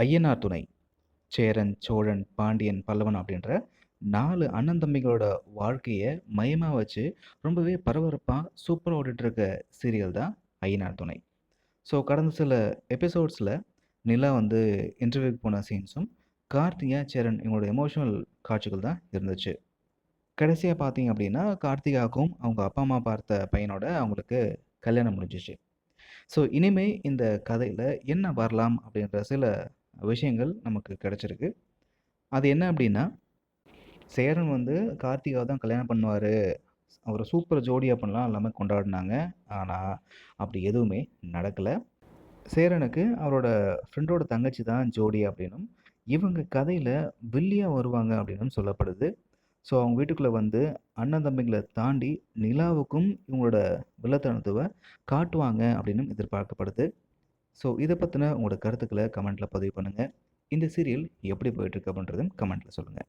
ஐயனார் துணை சேரன் சோழன் பாண்டியன் பல்லவன் அப்படின்ற நாலு அண்ணன் தம்பிகளோட வாழ்க்கையை மையமாக வச்சு ரொம்பவே பரபரப்பாக சூப்பராக ஓடிட்டுருக்க சீரியல் தான் ஐயனார் துணை. ஸோ கடந்த சில எபிசோட்ஸில் நிலா வந்து இன்டர்வியூக்கு போன சீன்ஸும் கார்த்திகா சேரன் இவங்களோட எமோஷனல் காட்சிகள் தான் இருந்துச்சு. கடைசியாக பார்த்தீங்க அப்படின்னா கார்த்திகாவுக்கும் அவங்க அப்பா அம்மா பார்த்த பையனோட அவங்களுக்கு கல்யாணம் முடிஞ்சிச்சு. ஸோ இனிமேல் இந்த கதையில் என்ன வரலாம் அப்படின்ற சில விஷயங்கள் நமக்கு கிடச்சிருக்கு. அது என்ன அப்படின்னா சேரன் வந்து கார்த்திகாவை தான் கல்யாணம் பண்ணுவார். அவரை சூப்பர் ஜோடியாக பண்ணலாம் எல்லாமே கொண்டாடினாங்க. ஆனால் அப்படி எதுவுமே நடக்கலை. சேரனுக்கு அவரோட ஃப்ரெண்டோட தங்கச்சி தான் ஜோடி அப்படின்னும் இவங்க கதையில் வில்லியாக வருவாங்க அப்படின்னும் சொல்லப்படுது. ஸோ அவங்க வீட்டுக்குள்ளே வந்து அண்ணன் தம்பிங்களை தாண்டி நிலாவுக்கும் இவங்களோட வில்லத்தனத்துவை காட்டுவாங்க அப்படின்னும் எதிர்பார்க்கப்படுது. ஸோ இதை பற்றின உங்களோட கருத்துக்களை கமெண்ட்டில் பதிவு பண்ணுங்கள் இந்த சீரியல் எப்படி போயிட்டுருக்கு அப்படின்றதும் கமெண்ட்டில் சொல்லுங்கள்